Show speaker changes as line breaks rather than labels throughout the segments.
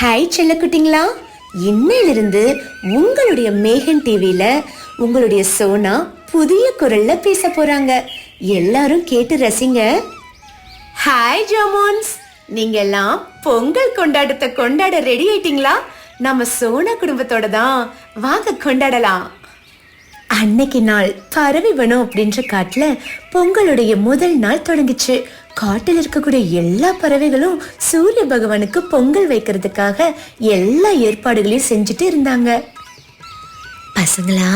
Hi செல்லக்குட்டிங்களா? இன்னையிலிருந்து உங்களுடைய மேகன் டிவியில உங்களுடைய சோனா புதிய குரல்ல பேச போறாங்க. எல்லாரும் கேட்டு ரசிங்க. ஹாய் ஜோமோன்ஸ் நீங்க எல்லாம் பொங்கல் கொண்டாட்டத்தை கொண்டாட ரெடி ஆயிட்டீங்களா? நம்ம சோனா குடும்பத்தோட தான். வாங்க கொண்டாடலாம். அன்னைக்கு நாள் பரவிவனம் அப்படின்ற காட்டுல பொங்கலுடைய முதல் நாள் தொடங்குச்சு. காட்டில் இருக்கக்கூடிய எல்லா பறவைகளும் சூரிய பகவானுக்கு பொங்கல் வைக்கிறதுக்காக எல்லா ஏற்பாடுகளையும் செஞ்சுட்டு இருந்தாங்க. பசங்களா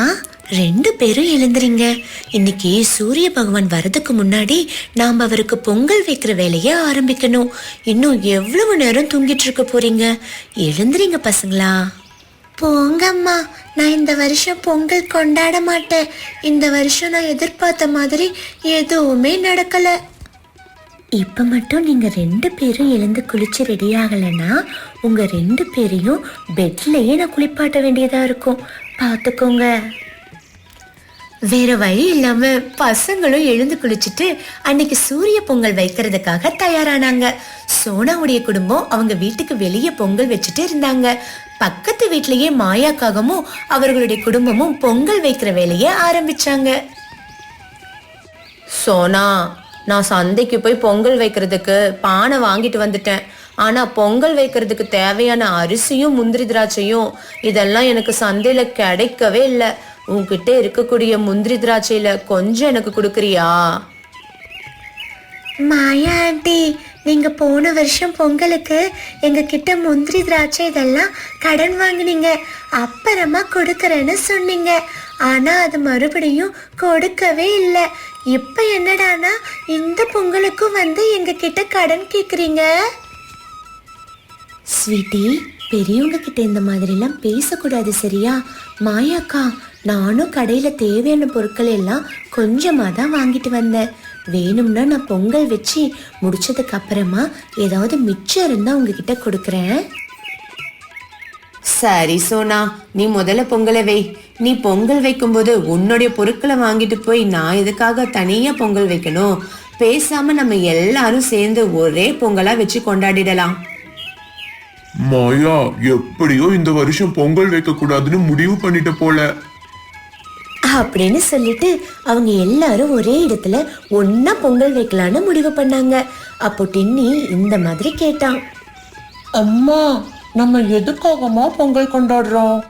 ரெண்டு பேரும் எழுந்துறீங்க இன்னைக்கு சூரிய பகவான் வரதுக்கு முன்னாடி நாம் அவருக்கு பொங்கல் வைக்கிற வேலையை ஆரம்பிக்கணும். இன்னும் எவ்வளவு நேரம் தூங்கிட்டு இருக்க போறீங்க? எழுந்துறீங்க பசங்களா. போங்கம்மா. நான் இந்த வருஷம் பொங்கல் கொண்டாட மாட்டேன் இந்த வருஷம் நான் எதிர்பார்த்த மாதிரி எதுவுமே நடக்கல. இப்ப மட்டும் நீங்க ரெண்டு பேரும் எழுந்து குளிச்சு ரெடி ஆகலைன்னா உங்க ரெண்டு பேரையும் பெட்லயே நான் குளிப்பாட்ட வேண்டியதா இருக்கும். பார்த்துக்கோங்க வேற வழி இல்லாம பசங்களும் எழுந்து குளிச்சுட்டு அன்னைக்கு சூரிய பொங்கல் வைக்கிறதுக்காக தயாரானாங்க. சோனாவுடைய குடும்பம் அவங்க வீட்டுக்கு வெளியே பொங்கல் வச்சுட்டு இருந்தாங்க. பக்கத்து வீட்லயே மாயாக்காகமும் அவர்களுடைய குடும்பமும் பொங்கல் வைக்கிற வேலையை ஆரம்பிச்சாங்க.
சோனா நான் சந்தைக்கு போய் பொங்கல் வைக்கிறதுக்கு பானை வாங்கிட்டு வந்துட்டேன். ஆனா பொங்கல் வைக்கிறதுக்கு தேவையான அரிசியும் முந்திரி திராட்சையும் இதெல்லாம் எனக்கு சந்தையில கிடைக்கவே இல்லை. உன்கிட்ட இருக்கக்கூடிய முந்திரி திராட்சையில கொஞ்சம் எனக்கு கொடுக்குறியா?
மாயா ஆண்டி நீங்க போன வருஷம் பொங்கலுக்கு எங்க கிட்ட முந்திரி திராட்சை இதெல்லாம் கடன் வாங்குனீங்க. அப்புறமா கொடுக்கறேன்னு சொன்னீங்க. ஆனா அது மறுபடியும் கொடுக்கவே இல்லை. இப்ப என்னடானா இந்த பொங்கலுக்கும் வந்து எங்க கிட்ட கடன் கேக்குறீங்க? ஸ்வீட்டி பெரியவங்க கிட்ட இந்த மாதிரிலாம் பேசக்கூடாது சரியா? மாயாக்கா நானும் கடையில தேவையான பொருட்கள் எல்லாம் கொஞ்சமா தான் வாங்கிட்டு வந்தேன். வேணும்னா நான் பொங்கல் வச்சு முடிச்சதுக்கு அப்புறமா ஏதாவது மிச்சம் இருந்தா உங்ககிட்ட கொடுக்குறேன்.
சரி சோனா. நீ முதல்ல பொங்கலை வை. நீ பொங்கல் வைக்கும்போது உன்னுடைய பொருட்களை வாங்கிட்டு போய் நான் எதுக்காக தனியா பொங்கல் வைக்கணும்? பேசாம நம்ம எல்லாரும் சேர்ந்து ஒரே பொங்கலா வச்சு கொண்டாடிடலாம்.
மாயா எப்படியோ இந்த வருஷம் பொங்கல் வைக்க கூடாதுன்னு முடிவு பண்ணிட்ட போல.
அப்படின்னு சொல்லிட்டு அவங்க எல்லாரும் ஒரே இடத்துல ஒண்ணா பொங்கல் வைக்கலான்னு முடிவு பண்ணாங்க. அப்போ டின்னி இந்த மாதிரி கேட்டான்.
அம்மா நம்ம எதுக்காகமா பொங்கல் கொண்டாடுறோம்?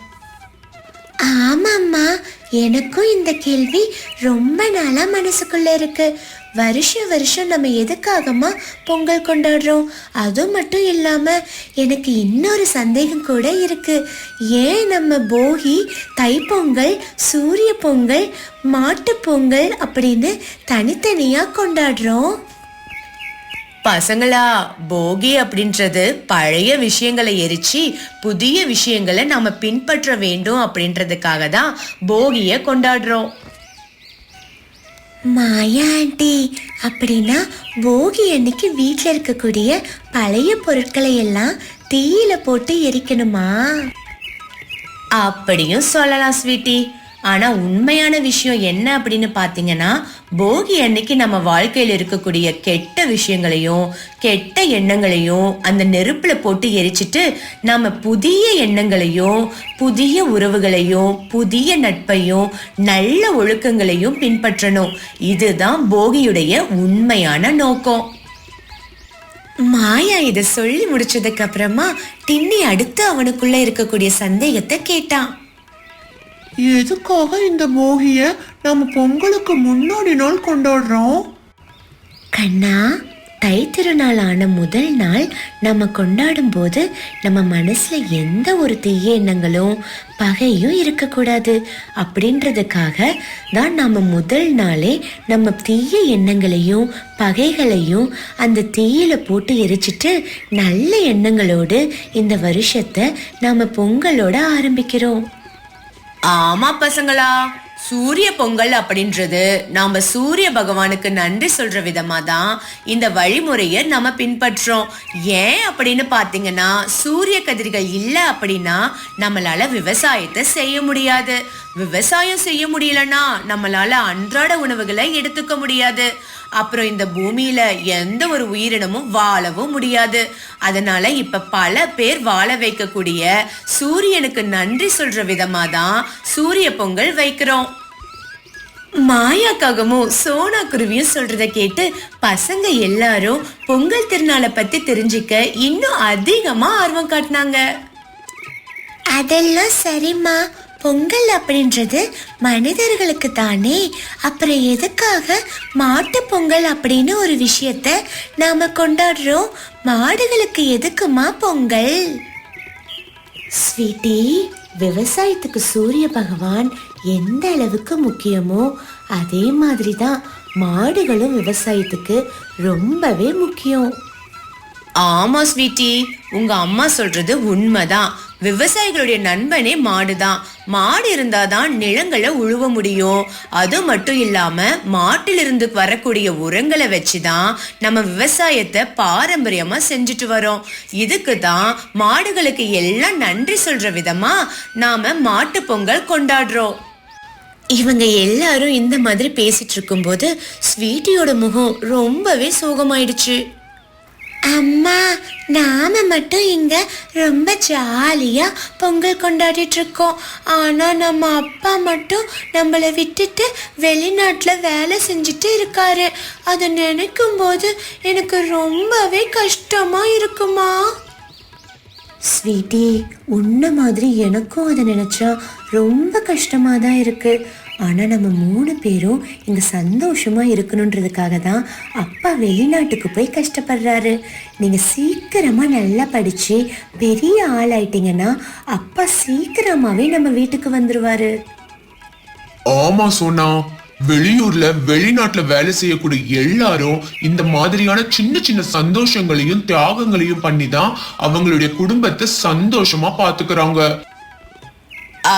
ஆமாம்மா எனக்கும் இந்த கேள்வி ரொம்ப நாளா மனசுக்குள்ள இருக்கு. வருஷம் வருஷம் நம்ம எதுக்காகமா பொங்கல் கொண்டாடுறோம்? அது மட்டும் இல்லாம எனக்கு இன்னொரு சந்தேகம் கூட இருக்கு. ஏன் நம்ம போகி தைப்பொங்கல் சூரிய பொங்கல் மாட்டு பொங்கல் அப்படின்னு தனித்தனியா கொண்டாடுறோம்?
பசங்களா போகி அப்படின்றது பழைய விஷயங்களை எரிச்சு புதிய விஷயங்களை நாம பின்பற்ற வேண்டும் அப்படின்றதுக்காக தான் போகியை கொண்டாடுறோம்.
மாயா ஆண்டி அப்படின்னா போகி அன்னைக்கு வீட்டில் இருக்கக்கூடிய பழைய பொருட்களை எல்லாம் தீயில போட்டு எரிக்கணுமா?
அப்படியும் சொல்லலாம் ஸ்வீட்டி. ஆனா உண்மையான விஷயம் என்ன அப்படின்னு பாத்தீங்கன்னா போகி அன்னைக்கு நம்ம வாழ்க்கையில இருக்கக்கூடிய கெட்ட விஷயங்களையும் கெட்ட எண்ணங்களையும் அந்த நெருப்புல போட்டு எரிச்சிட்டு நம்ம புதிய எண்ணங்களையும் புதிய உறவுகளையும் புதிய நட்பையும் நல்ல ஒழுக்கங்களையும் பின்பற்றணும். இதுதான் போகியுடைய உண்மையான நோக்கம்.
மாயா இதை சொல்லி முடிச்சதுக்கு அப்புறமா டின்னி அடுத்து அவனுக்குள்ள இருக்கக்கூடிய சந்தேகத்தை கேட்டான்.
எதுக்காக இந்த போகிய நம்ம பொங்கலுக்கு முன்னாடி நாள் கொண்டாடுறோம்?
கண்ணா தை திருநாளான முதல் நாள் நம்ம கொண்டாடும் போது நம்ம மனசுல எந்த ஒரு தீய எண்ணங்களும் பகையும் இருக்கக்கூடாது. அப்படின்றதுக்காக தான் நம்ம முதல் நாளே நம்ம தீய எண்ணங்களையும் பகைகளையும் அந்த தீயில போட்டு எரிச்சிட்டு நல்ல எண்ணங்களோடு இந்த வருஷத்தை நாம பொங்கலோட ஆரம்பிக்கிறோம்.
ஆமா பசங்களா. சூரிய பொங்கல் அப்படின்றது நாம சூரிய பகவானுக்கு நன்றி சொல்ற விதமா தான் இந்த வழிமுறையை நம்ம பின்பற்றோம். ஏன் அப்படின்னு பாத்தீங்கன்னா சூரிய கதிர்கள் இல்ல அப்படின்னா நம்மளால விவசாயத்தை செய்ய முடியாது. விவசாயம் செய்ய முடியலன்னா நம்மளால அன்றாட உணவுகளை எடுத்துக்க முடியாது. அப்புறம் இந்த பூமியில எந்த ஒரு உயிரினமும் வாழவும் முடியாது. அதனால இப்ப பல பேர் வாழ வைக்கக்கூடிய சூரியனுக்கு நன்றி சொல்ற விதமா தான் சூரிய பொங்கல் வைக்கிறோம். மாயாக்காகமும் சோனா குருவியும் சொல்றத கேட்டு பசங்க எல்லாரும் பொங்கல் திருநாளை பத்தி தெரிஞ்சுக்க இன்னும் அதிகமா ஆர்வம் காட்டினாங்க.
அதெல்லாம் சரிம்மா. பொங்கல் அப்படின்றது மனிதர்களுக்கு தானே. அப்புறம் எதுக்காக மாட்டு பொங்கல் அப்படின்னு ஒரு விஷயத்த நாம கொண்டாடுறோம்? மாடுகளுக்கு எதுக்குமா பொங்கல்? ஸ்வீட்டி விவசாயத்துக்கு சூரிய பகவான் எந்த அளவுக்கு முக்கியமோ அதே மாதிரி தான் மாடுகளும் விவசாயத்துக்கு ரொம்பவே முக்கியம்.
ஆமா ஸ்வீட்டி உங்க அம்மா சொல்றது உண்மைதான். விவசாயிகளுடைய நண்பனே மாடுதான். மாடு இருந்தாதான் நிலங்களை உழுவ முடியும். அது மட்டும் இல்லாம மாட்டிலிருந்து வரக்கூடிய உரங்களை வச்சுதான் நம்ம விவசாயத்தை பாரம்பரியமா செஞ்சுட்டு வரோம். இதுக்கு தான் மாடுகளுக்கு எல்லாம் நன்றி சொல்ற விதமா நாம மாட்டு பொங்கல் கொண்டாடுறோம். இவங்க எல்லாரும் இந்த மாதிரி பேசிட்டு இருக்கும்போது ஸ்வீட்டியோட முகம் ரொம்பவே சோகமாயிடுச்சு.
அம்மா நாம மட்டும் இங்க ரொம்ப ஜாலியா பொங்கல் கொண்டாடிட்டு இருக்கோம் ஆனா நம்ம அப்பா மட்டும் நம்மளை விட்டுட்டு வெளிநாட்டுல வேலை செஞ்சுட்டு இருக்காரு. அதை நினைக்கும் போது எனக்கு ரொம்பவே கஷ்டமா இருக்குமா? ஸ்வீட்டி உன்ன மாதிரி எனக்கும் அதை நினைச்சா ரொம்ப கஷ்டமா தான் இருக்கு. ஆனா நம்ம மூணு பேரும் இங்க சந்தோஷமா இருக்கணுன்றதுக்காக தான் அப்பா வெளிநாட்டுக்கு போய் கஷ்டப்படுறாரு. நீங்க சீக்கிரமா நல்லா படிச்சு பெரிய ஆளாயிட்டீங்கன்னா அப்பா சீக்கிரமாவே நம்ம வீட்டுக்கு வந்துருவாரு.
ஆமா சோனா. வெளியூர்ல வெளிநாட்டுல வேலை செய்யக்கூடிய எல்லாரும் இந்த மாதிரியான சின்ன சின்ன சந்தோஷங்களையும் தியாகங்களையும் பண்ணி தான் அவங்களுடைய குடும்பத்தை சந்தோஷமா பாத்துக்கிறாங்க.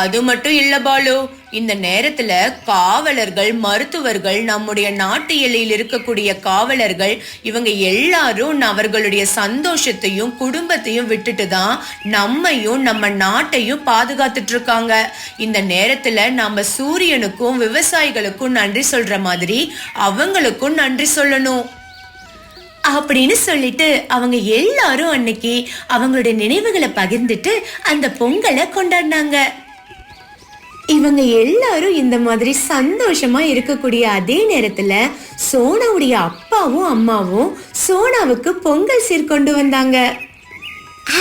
அது மட்டும் இல்ல பாலு. இந்த நேரத்துல காவலர்கள் மருத்துவர்கள் நம்முடைய நாட்டு எல்லையில் இருக்கக்கூடிய காவலர்கள் இவங்க எல்லாரும் அவர்களுடைய சந்தோஷத்தையும் குடும்பத்தையும் விட்டுட்டு தான் நம்மையும் நம்ம நாட்டையும் பாதுகாத்துட்டு இருக்காங்க இந்த நேரத்துல நம்ம சூரியனுக்கும் விவசாயிகளுக்கும் நன்றி சொல்ற மாதிரி அவங்களுக்கும் நன்றி சொல்லணும். அப்படின்னு சொல்லிட்டு அவங்க எல்லாரும் அன்னைக்கு அவங்களுடைய நினைவுகளை பகிர்ந்துட்டு அந்த பொங்கலை கொண்டாடினாங்க. இவங்க எல்லாரும் இந்த மாதிரி சந்தோஷமா இருக்கக்கூடிய அதே நேரத்துல சோனாவுடைய அப்பாவும் அம்மாவும் சோனாவுக்கு பொங்கல் சீர் கொண்டு வந்தாங்க.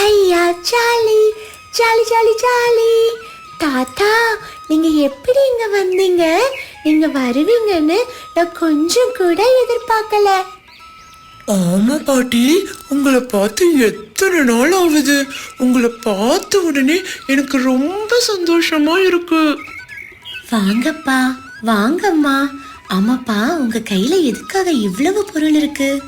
ஐயா ஜாலி ஜாலி ஜாலி ஜாலி. தாத்தா நீங்க எப்படி இங்க வந்தீங்க? நீங்க வருவீங்கன்னு நான் கொஞ்சம் கூட எதிர்பார்க்கல.
ஆமா பாட்டி உங்களை பார்த்து எத்தனை நாள் ஆகுது? உங்களை பார்த்த உடனே எனக்கு ரொம்ப சந்தோஷமா இருக்கு.
வாங்கப்பா வாங்கம்மா. ஆமாப்பா உங்க கையில எதுக்காக இவ்வளவு பொருள் இருக்கு?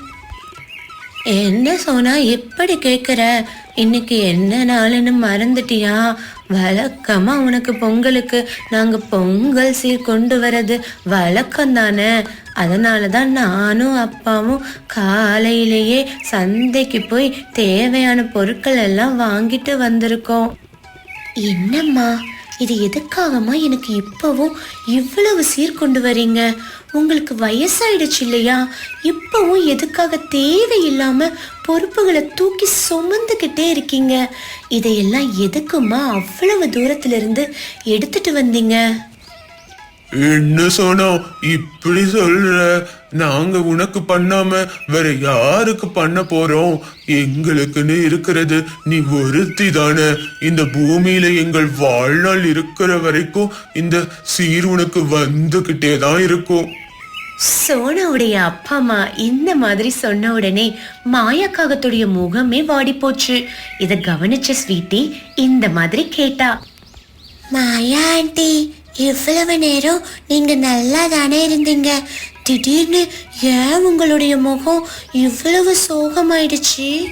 என்ன சோனா எப்படி கேக்குற? இன்னைக்கு என்ன நாளுன்னு மறந்துட்டியா? வழக்கமா உனக்கு பொங்கலுக்கு நாங்க பொங்கல் சீர் கொண்டு வர்றது வழக்கம் தானே? அதனால தான் நானும் அப்பாவும் காலையிலேயே சந்தைக்கு போய் தேவையான பொருட்கள் எல்லாம் வாங்கிட்டு வந்திருக்கோம்.
என்னம்மா? இது எதுக்காகமா எனக்கு இப்பவும் இவ்வளவு சீர்கொண்டு வரீங்க? உங்களுக்கு வயசாயிடுச்சு இல்லையா? இப்பவும் எதுக்காக தேவையில்லாம பொறுப்புகளை தூக்கி சுமந்துக்கிட்டே இருக்கீங்க? இதையெல்லாம் எதுக்குமா அவ்வளவு தூரத்துல இருந்து எடுத்துட்டு வந்தீங்க?
என்ன சோனா இப்படி சொல்ற? நாங்க உனக்கு பண்ணாம வேற யாருக்கு பண்ண போறோம்? எங்களுக்குன்னு இருக்கிறது நீ ஒருத்தி தானே. இந்த பூமியில எங்கள் வாழ்நாள் இருக்கிற வரைக்கும் இந்த சீர் உனக்கு வந்துகிட்டே தான் இருக்கும்.
சோனாவுடைய அப்பா அம்மா இந்த மாதிரி சொன்ன உடனே மாயாக்காகத்துடைய முகமே வாடி போச்சு இத கவனிச்ச ஸ்வீட்டி இந்த மாதிரி கேட்டா
மாயா ஆண்டி இவ்வளவு நேரம் நீங்க நல்லா தானே இருந்தீங்க? திடீர்னு ஏன் உங்களுடைய முகம் இவ்வளவு சோகமாயிடுச்சு?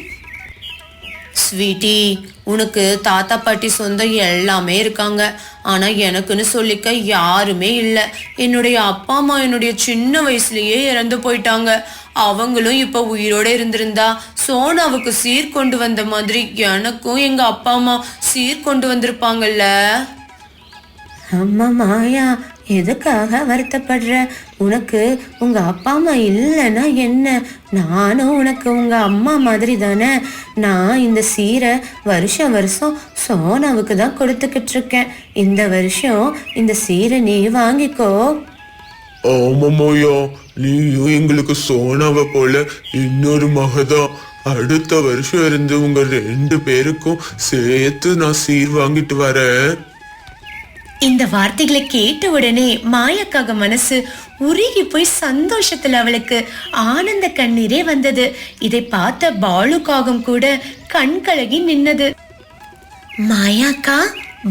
ஸ்வீட்டி உனக்கு தாத்தா பாட்டி சொந்தம் எல்லாமே இருக்காங்க. ஆனா எனக்குன்னு சொல்லிக்க யாருமே இல்லை. என்னுடைய அப்பா அம்மா என்னுடைய சின்ன வயசுலயே இறந்து போயிட்டாங்க. அவங்களும் இப்ப உயிரோட இருந்திருந்தா சோனாவுக்கு சீர் கொண்டு வந்த மாதிரி எனக்கும் எங்க அப்பா அம்மா சீர் கொண்டு வந்திருப்பாங்கல்ல?
அம்மா மாயா எதுக்காக வருத்தப்படுற? உனக்கு உங்க அப்பா அம்மா இல்லைன்னா என்ன? நானும் உனக்கு உங்க அம்மா மாதிரி தானே. நான் இந்த சீரை வருஷம் வருஷம் சோனாவுக்கு தான் கொடுத்துக்கிட்டு இருக்கேன். இந்த வருஷம் இந்த சீரை நீ வாங்கிக்கோ.
ஆமாம்மாயா நீயும் எங்களுக்கு சோனாவை போல இன்னொரு மகதான் அடுத்த வருஷம் இருந்து உங்க ரெண்டு பேருக்கும் சேர்த்து நான் சீர் வாங்கிட்டு வரேன்.
இந்த வார்த்தைகளை கேட்ட உடனே மாயாக்காக மனசு உருகி போய் சந்தோஷத்துல அவளுக்கு ஆனந்த கண்ணீரே வந்தது. இதை பார்த்த பாலுக்காகம் கூட கண் கலகி நின்னது. மாயாக்கா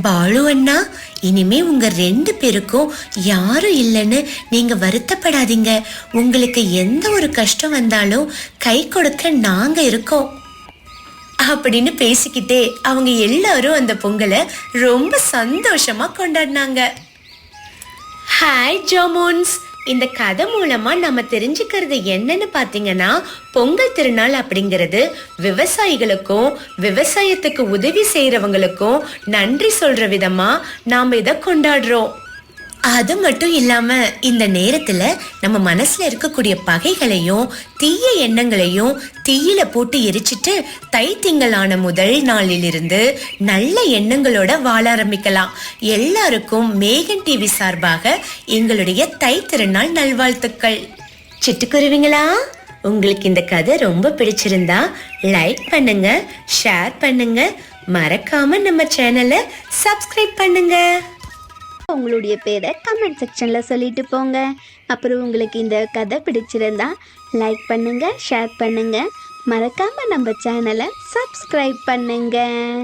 பாலு அண்ணா இனிமே உங்க ரெண்டு பேருக்கும் யாரும் இல்லைன்னு நீங்க வருத்தப்படாதீங்க. உங்களுக்கு எந்த ஒரு கஷ்டம் வந்தாலும் கை கொடுக்க நாங்க இருக்கோம். அப்படின்னு பேசிக்கிட்டே அவங்க எல்லாரும் அந்த பொங்கலை ரொம்ப சந்தோஷமா கொண்டாடினாங்க. ஹாய் ஜாமோன்ஸ் இந்த கதை மூலமா நம்ம தெரிஞ்சுக்கிறது என்னன்னு பாத்தீங்கன்னா பொங்கல் திருநாள் அப்படிங்கிறது விவசாயிகளுக்கும் விவசாயத்துக்கு உதவி செய்யறவங்களுக்கும் நன்றி சொல்ற விதமா நாம இதை கொண்டாடுறோம். அது மட்டும் இல்லாம இந்த நேரத்துல நம்ம மனசுல இருக்கக்கூடிய பகைகளையும் தீய எண்ணங்களையும் தீயில போட்டு எரிச்சிட்டு தை திங்களான முதல் நாளிலிருந்து நல்ல எண்ணங்களோட வாழ ஆரம்பிக்கலாம். எல்லாருக்கும் மேகன் டிவி சார்பாக எங்களுடைய தை திருநாள் நல்வாழ்த்துக்கள். சிட்டுக்குருவிங்களா? உங்களுக்கு இந்த கதை ரொம்ப பிடிச்சிருந்தா லைக் பண்ணுங்க ஷேர் பண்ணுங்க. மறக்காம நம்ம சேனலை சப்ஸ்கிரைப் பண்ணுங்க.
உங்களுடைய பேரை கமெண்ட் செக்ஷனில் சொல்லிட்டு போங்க. அப்புறம் உங்களுக்கு இந்த கதை பிடிச்சிருந்தா லைக் பண்ணுங்கள் ஷேர் பண்ணுங்கள் மறக்காமல் நம்ம சேனலை சப்ஸ்கிரைப் பண்ணுங்கள்